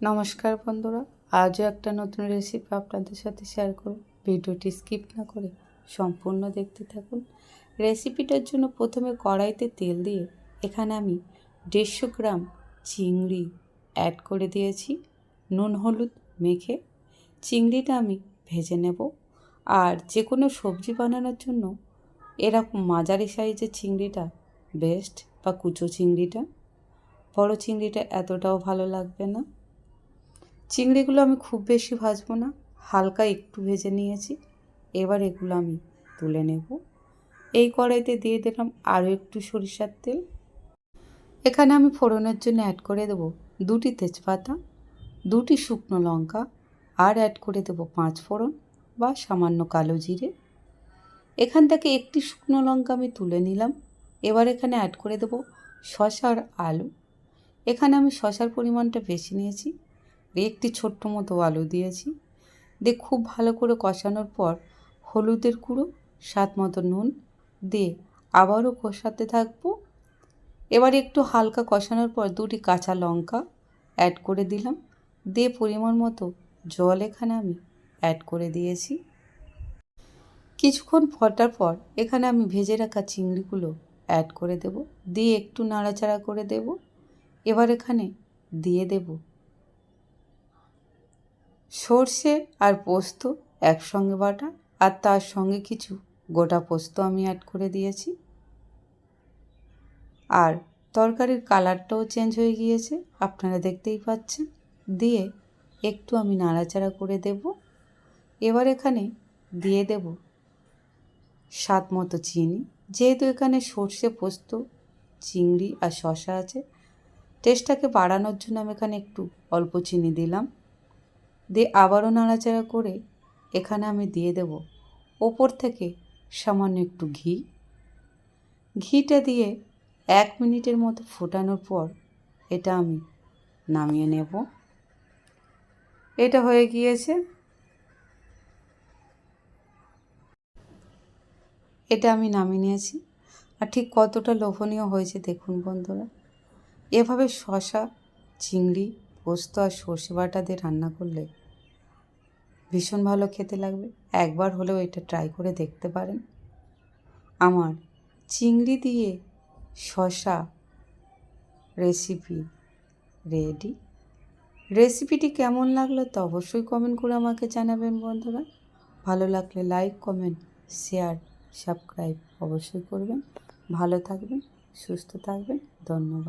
নমস্কার বন্ধুরা, আজও একটা নতুন রেসিপি আপনাদের সাথে শেয়ার করব। ভিডিওটি স্কিপ না করে সম্পূর্ণ দেখতে থাকুন। রেসিপিটার জন্য প্রথমে কড়াইতে তেল দিয়ে এখানে আমি দেড়শো গ্রাম চিংড়ি অ্যাড করে দিয়েছি। নুন, হলুদ মেখে চিংড়িটা আমি ভেজে নেব। আর যে কোনো সবজি বানানোর জন্য এরকম মাঝারি সাইজের চিংড়িটা বেস্ট বা কুচো চিংড়িটা। বড় চিংড়িটা এতটাও ভালো লাগবে না। চিংড়িগুলো আমি খুব বেশি ভাজবো না, হালকা একটু ভেজে নিয়েছি। এবার এগুলো আমি তুলে নেব। এই কড়াইতে দিয়ে দিলাম আরও একটু সরিষার তেল। এখানে আমি ফোড়নের জন্য অ্যাড করে দেব দুটি তেজপাতা, দুটি শুকনো লঙ্কা আর অ্যাড করে দেব পাঁচ ফোড়ন বা সামান্য কালো জিরে। এখান থেকে একটি শুকনো লঙ্কা আমি তুলে নিলাম। এবার এখানে অ্যাড করে দেব শশার আলু। এখানে আমি শশার পরিমাণটা বেশি নিয়েছি। একটি ছোট্ট মতো আলু দিয়েছি। দিয়ে খুব ভালো করে কষানোর পর হলুদের গুঁড়ো, স্বাদ মতো নুন দিয়ে আবারও কষাতে থাকব। এবার একটু হালকা কষানোর পর দুটি কাঁচা লঙ্কা অ্যাড করে দিলাম। দিয়ে পরিমাণ মতো জল এখানে আমি অ্যাড করে দিয়েছি। কিছুক্ষণ ফটার পর এখানে আমি ভেজে রাখা চিংড়িগুলো অ্যাড করে দেব। দিয়ে একটু নাড়াচাড়া করে দেব। এবার এখানে দিয়ে দেব সর্ষে আর পোস্ত একসঙ্গে বাটা, আর তার সঙ্গে কিছু গোটা পোস্ত আমি অ্যাড করে দিয়েছি। আর তরকারির কালারটাও চেঞ্জ হয়ে গিয়েছে, আপনারা দেখতেই পাচ্ছেন। দিয়ে একটু আমি নাড়াচাড়া করে দেব। এবার এখানে দিয়ে দেব স্বাদ মতো চিনি। যেহেতু এখানে সর্ষে, পোস্ত, চিংড়ি আর শশা আছে টেস্টটাকে বাড়ানোর জন্য আমি এখানে একটু অল্প চিনি দিলাম। দিয়ে আবারও নাড়াচাড়া করে এখানে আমি দিয়ে দেব। ওপর থেকে সামান্য একটু ঘি। ঘিটা দিয়ে এক মিনিটের মতো ফোটানোর পর এটা আমি নামিয়ে নেব। এটা হয়ে গিয়েছে। এটা আমি নামিয়ে নিয়েছি। আর ঠিক কতটা লোভনীয় হয়েছে দেখুন বন্ধুরা। এভাবে শশা চিংড়ি পোস্ত আর সর্ষে বাটা দিয়ে রান্না করলে ভীষণ ভালো খেতে লাগবে। একবার হলেও এটা ট্রাই করে দেখতে পারেন। আমার চিংড়ি দিয়ে শশা রেসিপি রেডি রেসিপিটি কেমন লাগল তো অবশ্যই কমেন্ট করে আমাকে জানাবেন বন্ধুরা। ভালো লাগলে লাইক কমেন্ট শেয়ার সাবস্ক্রাইব অবশ্যই করবেন। ভালো থাকবেন, সুস্থ থাকবেন। ধন্যবাদ।